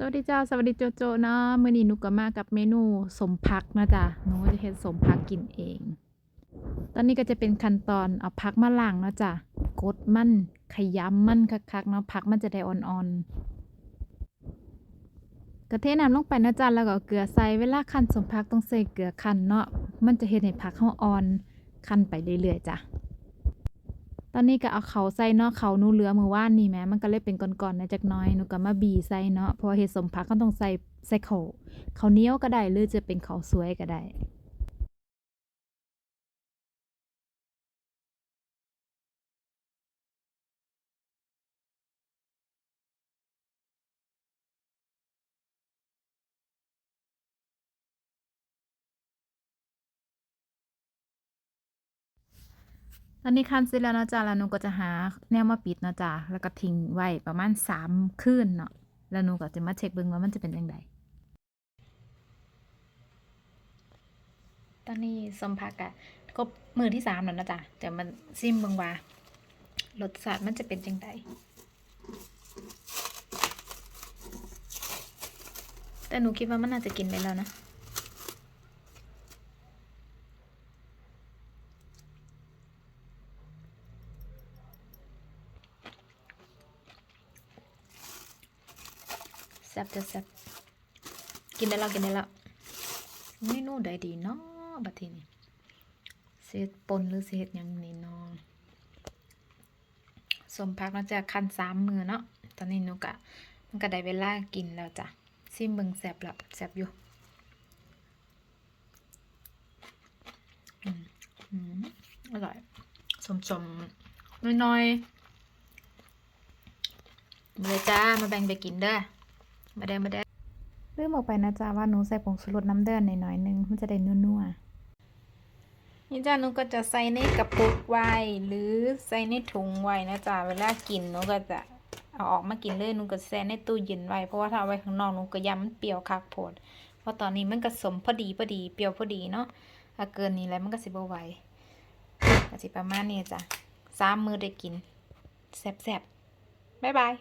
สวัสดีจ้าสวัสดีโจโจเนาะมื้อนี้หนูก็มากับเมนูสมพักนะจ๊ะหนูจะเฮ็ดสมพักกินเอง ตอนนี้ก็จะเป็นขั้นตอนเอาพักมาล้างเนาะจ๊ะกดมันขยำมันคักๆเนาะผักมันจะได้อ่อนๆกระเทน้ำลงไปนะจ๊ะแล้วก็เอาเกลือใส่เวลาคั่นสมพักต้องใส่เกลือคั่นเนาะมันจะเฮ็ดให้ผักเฮาอ่อนคั่นไปเรื่อยๆจ้ะ ตอนนี้ก็เอาเขาใส่เนาะเขานูเหลือมือว่านนี่แม้มันก็เลยเป็นก้อนๆนะจักน้อยหนูก็มาบีใส่เนาะเพราะเห็ดสมผักก็ต้องใส่ใส่เขาเขาเนียวก็ได้หรือจะเป็นเขาสวยก็ได้ ตอนนี้คันเสร็จแล้วนะจ๊ะแล้วหนูก็จะหาแนวมาปิดนะจ๊ะแล้วก็ทิ้งไว้ประมาณสามคืนเนาะแล้วหนูก็จะมาเช็คเบิ่งว่ามันจะเป็นจังไดตอนนี้สมพักอะก็มือที่สามแล้วนะจ๊ะเดี๋ยวมันซิมเบิ่งว่ารสชาติมันจะเป็นจังไดแต่หนูคิดว่ามันน่าจะกินได้แล้วนะ ซ่บจะแซ่บกินได้แล้วกินได้แล้วเมนูใดดีเนาะบัดทีนี้เศษปนหรือเศษยังนี่เนาะสมพักเราจะคันสามมือเนาะตอนนี้นูกะมันก็ได้เวลากินแล้วจ้ะซิมเบิงแซ่บล้วแซ่บอยู่อืมอร่อย สมๆน้อยๆเลยจ้า มาแบ่งไปกินเด้อ มาได้มาได้ลืมออกไปนะจ๊ะว่าหนูใส่ผงชูรสน้ำเดือดหน่อยๆนึงมันจะได้นัวๆนี่จ้าหนูก็จะใส่ในกระปุกไว้หรือใส่ในถุงไว้นะจ๊ะเวลากินหนูก็จะเอาออกมากินเลยหนูก็แช่ในตู้เย็นไว้เพราะว่าถ้าเอาไว้ข้างนอกหนูก็ยำมันเปรี้ยวคักโพดเพราะตอนนี้มันก็สมพอดีพอดีเปรี้ยวพอดีเนาะถ้าเกินนี้แล้วมันก็สิบ่ไหวก็สิประมาณนี้จ้ะสามมือได้กินแซ่บๆบ๊ายบาย